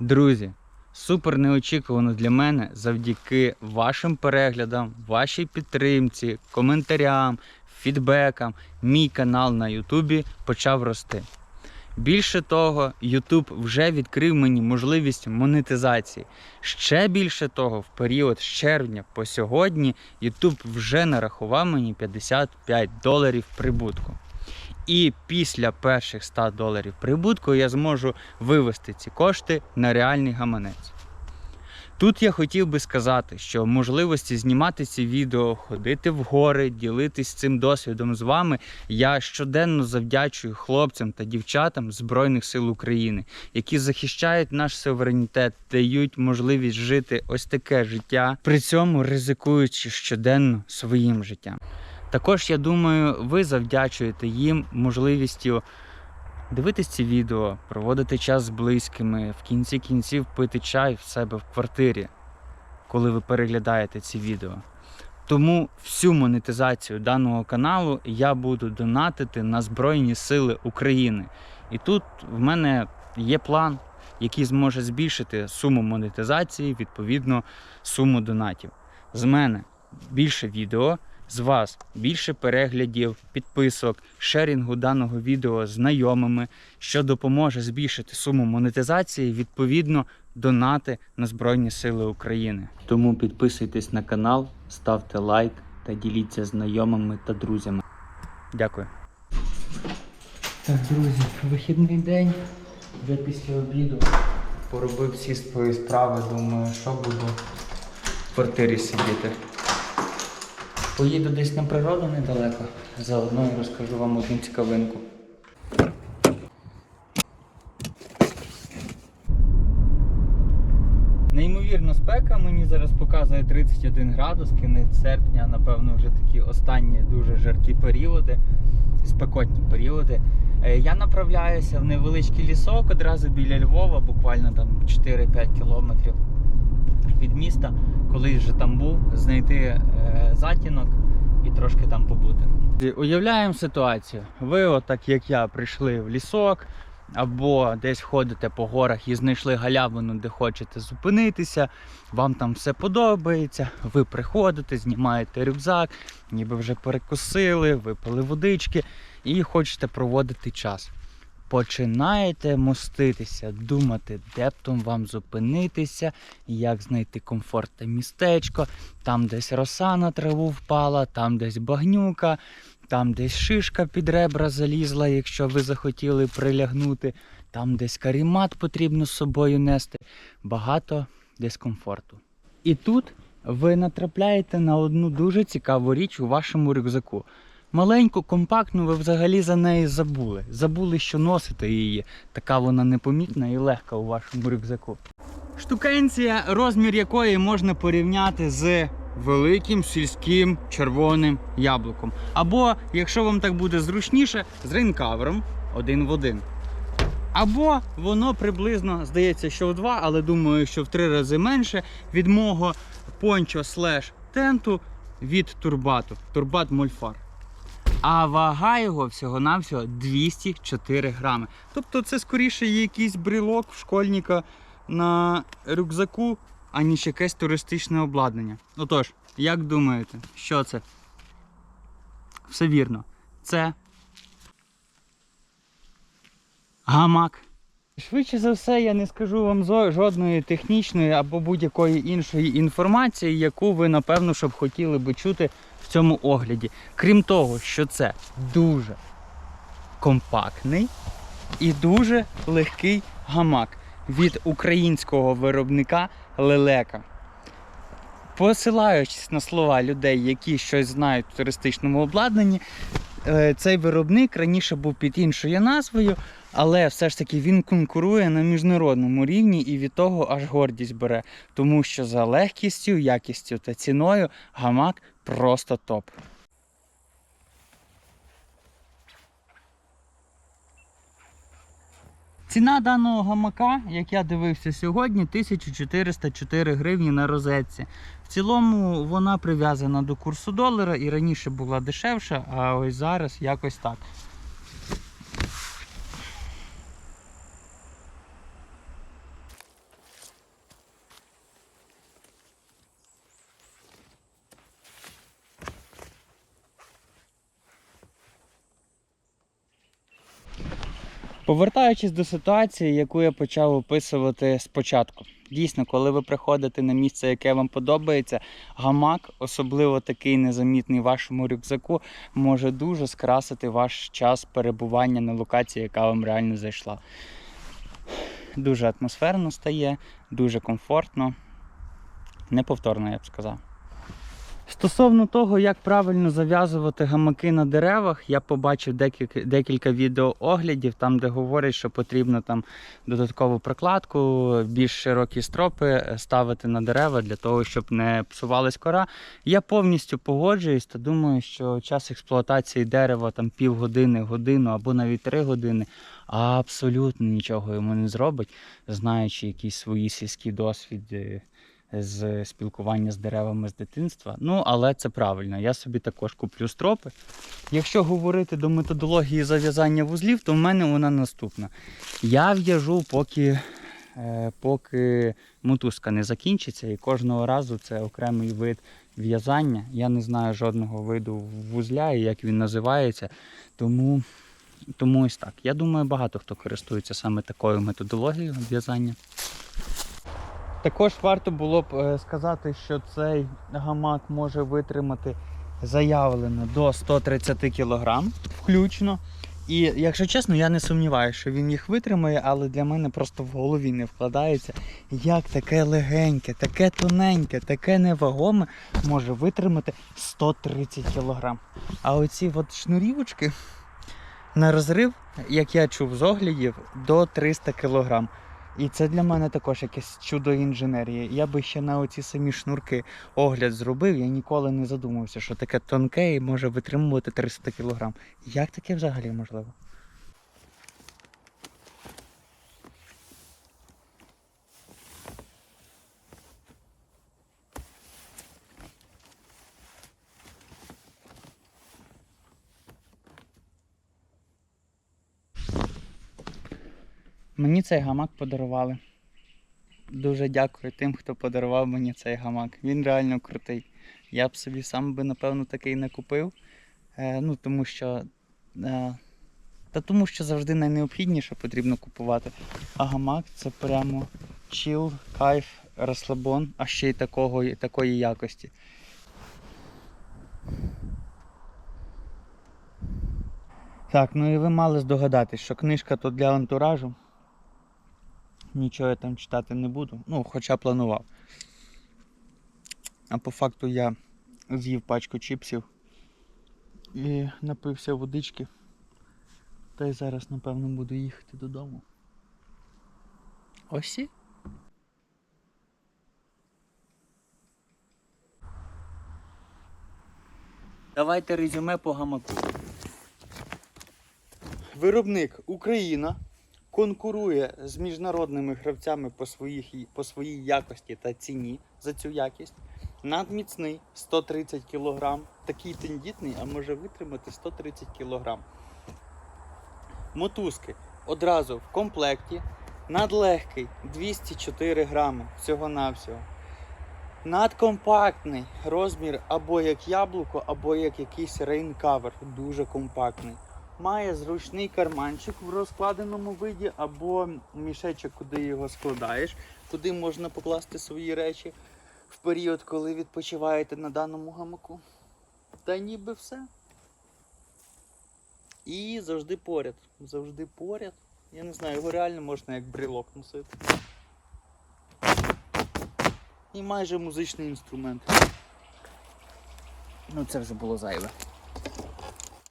Друзі, супер неочікувано для мене завдяки вашим переглядам, вашій підтримці, коментарям, фідбекам. Мій канал на Ютубі почав рости. Більше того, YouTube вже відкрив мені можливість монетизації. Ще більше того, в період з червня по сьогодні YouTube вже нарахував мені 55 доларів прибутку. І після перших 100 доларів прибутку я зможу вивести ці кошти на реальний гаманець. Тут я хотів би сказати, що можливості знімати ці відео, ходити в гори, ділитись цим досвідом з вами, я щоденно завдячую хлопцям та дівчатам Збройних сил України, які захищають наш суверенітет, дають можливість жити ось таке життя, при цьому ризикуючи щоденно своїм життям. Також я думаю, ви завдячуєте їм можливістю дивитись ці відео, проводити час з близькими, в кінці кінців пити чай в себе в квартирі, коли ви переглядаєте ці відео. Тому всю монетизацію даного каналу я буду донатити на Збройні Сили України. І тут в мене є план, який зможе збільшити суму монетизації, відповідно, суму донатів. З мене більше відео, з вас більше переглядів, підписок, шерінгу даного відео з знайомими, що допоможе збільшити суму монетизації, відповідно, донати на Збройні Сили України. Тому підписуйтесь на канал, ставте лайк та діліться знайомими та друзями. Дякую. Так, друзі, вихідний день. Вже після обіду поробив всі свої справи. Думаю, що буду в квартирі сидіти. Поїду десь на природу недалеко. Заодно розкажу вам одну цікавинку. Неймовірна спека, мені зараз показує 31 градус, кінець серпня, напевно, вже такі останні дуже жаркі періоди, спекотні періоди. Е, Я направляюся в невеличкий лісок одразу біля Львова, буквально там 4-5 кілометрів від міста. Колись вже там був, знайти е, затінок і трошки там побути. Уявляємо ситуацію. Ви, отак як я, прийшли в лісок, або десь ходите по горах і знайшли галявину, де хочете зупинитися, вам там все подобається. Ви приходите, знімаєте рюкзак, ніби вже перекусили, випили водички і хочете проводити час. Починаєте моститися, думати, де б там вам зупинитися, як знайти комфортне містечко, там десь роса на траву впала, там десь багнюка, там десь шишка під ребра залізла, якщо ви захотіли прилягнути, там десь карімат потрібно з собою нести. Багато дискомфорту. І тут ви натрапляєте на одну дуже цікаву річ у вашому рюкзаку. Маленьку, компактну, ви взагалі за неї забули. Забули, що носите її. Така вона непомітна і легка у вашому рюкзаку. Штукенція, розмір якої можна порівняти з великим сільським червоним яблуком. Або, якщо вам так буде зручніше, з рейнкавером один в один. Або воно приблизно здається, що в два, але думаю, що в три рази менше від мого пончо слеш тенту від турбату. Турбат Мольфар. А вага його всього-навсього 204 грами. Тобто це скоріше є якийсь брелок в школьника на рюкзаку, аніж якесь туристичне обладнання. Отож, як думаєте, що це? Все вірно. Це гамак. Швидше за все, я не скажу вам жодної технічної або будь-якої іншої інформації, яку ви, напевно, щоб хотіли би чути цьому огляді. Крім того, що це дуже компактний і дуже легкий гамак від українського виробника Лелека. Посилаючись на слова людей, які щось знають в туристичному обладнанні, е, цей виробник раніше був під іншою назвою, але все ж таки він конкурує на міжнародному рівні і від того аж гордість бере, тому що за легкістю, якістю та ціною гамак просто топ. Ціна даного гамака, як я дивився сьогодні, 1404 гривні на розетці. В цілому вона прив'язана до курсу долара і раніше була дешевша, а ось зараз якось так. Повертаючись до ситуації, яку я почав описувати спочатку. Дійсно, коли ви приходите на місце, яке вам подобається, гамак, особливо такий незамітний вашому рюкзаку, може дуже скрасити ваш час перебування на локації, яка вам реально зайшла. Дуже атмосферно стає, дуже комфортно, неповторно, я б сказав. Стосовно того, як правильно зав'язувати гамаки на деревах, я побачив декілька, декілька відеооглядів, там, де говорять, що потрібно там додаткову прокладку, більш широкі стропи е, ставити на дерева для того, щоб не псувалась кора. Я повністю погоджуюсь та думаю, що час експлуатації дерева там півгодини, годину або навіть три години абсолютно нічого йому не зробить, знаючи якийсь свої сільські досвід е, з спілкування з деревами з дитинства. Ну, але це правильно. Я собі також куплю стропи. Якщо говорити до методології зав'язання вузлів, то в мене вона наступна. Я в'яжу, поки, е, поки мотузка не закінчиться, і кожного разу це окремий вид в'язання. Я не знаю жодного виду вузля і як він називається. Тому, тому ось так. Я думаю, багато хто користується саме такою методологією в'язання. Також варто було б е, сказати, що цей гамак може витримати заявлено до 130 кг включно. І якщо чесно, я не сумніваюся, що він їх витримає, але для мене просто в голові не вкладається, як таке легеньке, таке тоненьке, таке невагоме може витримати 130 кг. А оці от шнурівочки на розрив, як я чув з оглядів, до 300 кг. І це для мене також якесь чудо інженерії. Я би ще на оці самі шнурки огляд зробив. Я ніколи не задумався, що таке тонке і може витримувати 300 кг. Як таке взагалі можливо? Мені цей гамак подарували. Дуже дякую тим, хто подарував мені цей гамак. Він реально крутий. Я б собі сам би, напевно, такий не купив. Е, ну, тому що. Е, та тому що завжди найнеобхідніше потрібно купувати. А гамак це прямо чіл, кайф, розслабон, а ще й такого, такої якості. Так, ну і ви мали здогадатись, що книжка тут для антуражу. Нічого я там читати не буду. Ну, хоча планував. А по факту я з'їв пачку чіпсів і напився водички. Та й зараз, напевно, буду їхати додому. Ось. Давайте резюме по гамаку. Виробник Україна конкурує з міжнародними гравцями по, своїх, по своїй якості та ціні за цю якість. Надміцний 130 кг, такий тендітний, а може витримати 130 кг. Мотузки одразу в комплекті. Надлегкий 204 грами всього-навсього. Надкомпактний розмір або як яблуко, або як якийсь рейнкавер. Дуже компактний. Має зручний карманчик в розкладеному виді, або мішечок, куди його складаєш, куди можна покласти свої речі в період, коли відпочиваєте на даному гамаку. Та ніби все. І завжди поряд. Завжди поряд. Я не знаю, його реально можна як брелок носити. І майже музичний інструмент. Ну це вже було зайве.